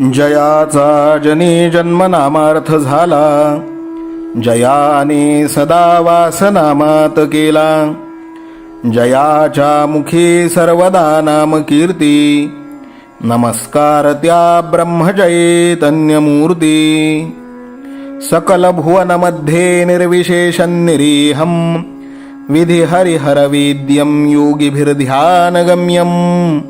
जयाचा जनी जन्मनामार्थ झाला. जयाने सदा वासनामात केला. जयाच्या मुखी सर्वदा नाम कीर्ती. नमस्कार त्या ब्रह्मचैतन्यमूर्ती सकल भुवनमध्ये निर्विशेषं विधिहरिहरवेद्यं योगिभिर्ध्यानगम्यम्.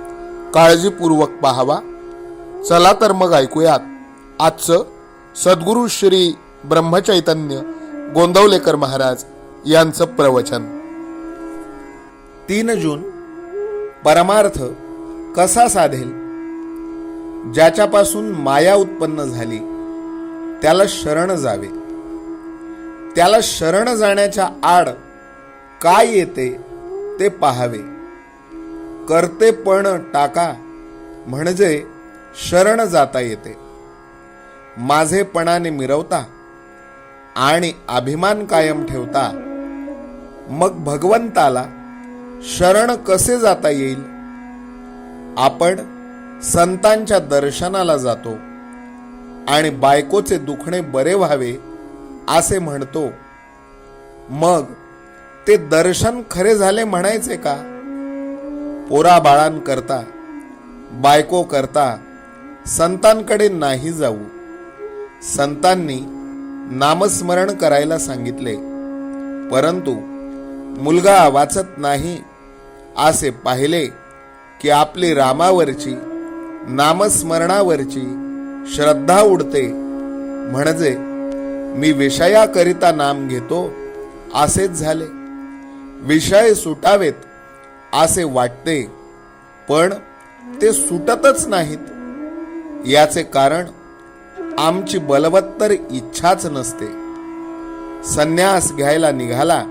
काळजीपूर्वक पाहावा. चला तर मग ऐकूयात. आजचं सद्गुरू श्री ब्रह्मचैतन्य गोंदवलेकर महाराज यांचं प्रवचन. तीन जून परमार्थ कसा साधेल? ज्याच्यापासून माया उत्पन्न झाली त्याला शरण जावे. त्याला शरण जाण्याच्या आड काय येते ते पाहावे. करते पण टाका म्हणजे शरण जाता येते. माझेपणाने मिरवता आणि अभिमान कायम ठेवता. मग भगवंताला शरण कसे जाता येईल? आपण संतांच्या दर्शनाला जातो आणि बायकोचे दुखणे बरे व्हावे असे म्हणतो. मग ते दर्शन खरे झाले म्हणायचे का? पोरा बाळांकरता बायको करता संतांकडे नाही जाऊ. संतांनी नामस्मरण करायला सांगितले परंतु मुलगा वाचत नाही असे पाहिले की आपली रामावरची नामस्मरणावरची श्रद्धा उडते. म्हणजे मी विषयाकरिता नाम घेतो असेच झाले. विषय सुटावेत असे वाटते पण ते सुटतच नाहीत. याचे कारण आमची बलवत्तर इच्छाच नसते. संन्यास घ्यायला निघाला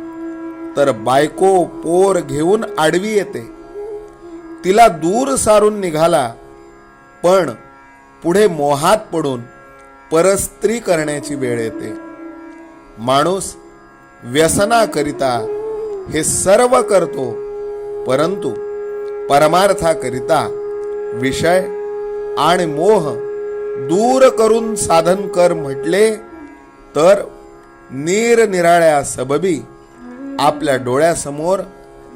तर बायको पोर घेऊन आडवी येते. तिला दूर सारून निघाला पण पुढे मोहात पडून परस्त्री करण्याची वेळ येते. माणूस व्यसनाकरिता हे सर्व करतो परंतु परमार्थाकरिता विषय आणि मोह दूर करून साधन कर म्हटले तर निरनिराळ्या सबबी आपल्या डोळ्यासमोर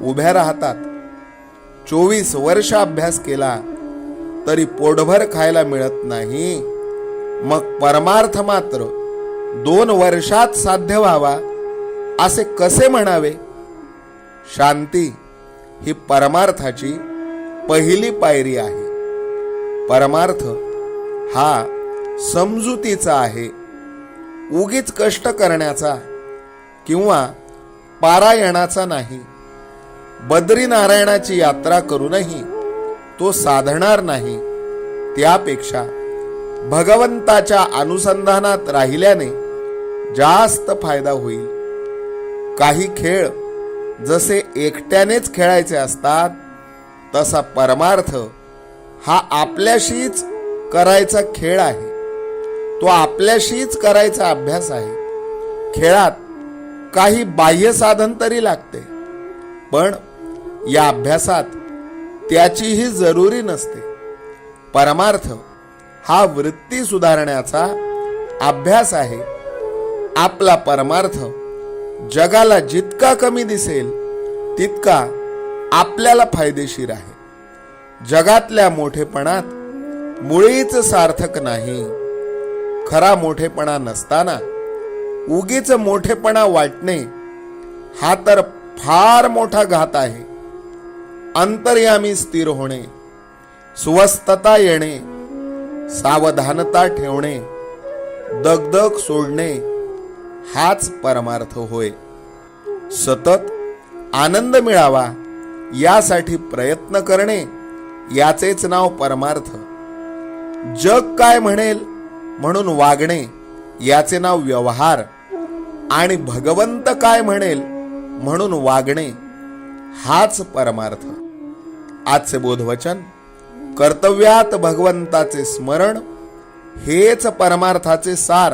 उभ्या राहतात. चोवीस वर्ष अभ्यास केला तरी पोटभर खायला मिळत नाही. मग परमार्थ मात्र दोन वर्षात साध्य व्हावा असे कसे म्हणावे? शांती ही परमार्थाची पहिली पायरी आहे. परमार्थ हा समजुतीचा आहे. उगीच कष्ट करण्याचा किंवा पारायणाचा नाही. बद्रीनारायणाची यात्रा करूनही तो साधणार नाही. त्यापेक्षा भगवंताच्या अनुसंधानात राहिल्याने जास्त फायदा होईल. काही खेळ जसे एकट्यानेच खेळायचे असतात तसा परमार्थ हा आपल्याशीच करायचा खेळ आहे. तो आपल्याशीच करायचा अभ्यास आहे. खेळात काही बाह्य साधन तरी लागते पण या अभ्यासात त्याचीही जरुरी नसते. परमार्थ हा वृत्ती सुधारण्याचा अभ्यास आहे. आपला परमार्थ जगाला जितका कमी दिसेल तितका आपल्याला फायदेशीर आहे. जगातल्या मोठेपणात मुळीच सार्थक नाही. खरा मोठेपणा नसताना उगीच मोठेपणा वाटणे हा तर फार मोठा घात आहे. अंतर्यामी स्थिर होणे स्वस्थता येणे सावधानता ठेवणे दगदग सोडणे हाच परमार्थ होय. सतत आनंद मिळावा यासाठी प्रयत्न करणे याचेच नाव परमार्थ. जग काय म्हणेल म्हणून वागणे याचे नाव व्यवहार. आणि भगवंत काय म्हणेल म्हणून वागणे हाच परमार्थ. आजचे बोधवचन कर्तव्यात भगवंताचे स्मरण हेच परमार्थाचे सार.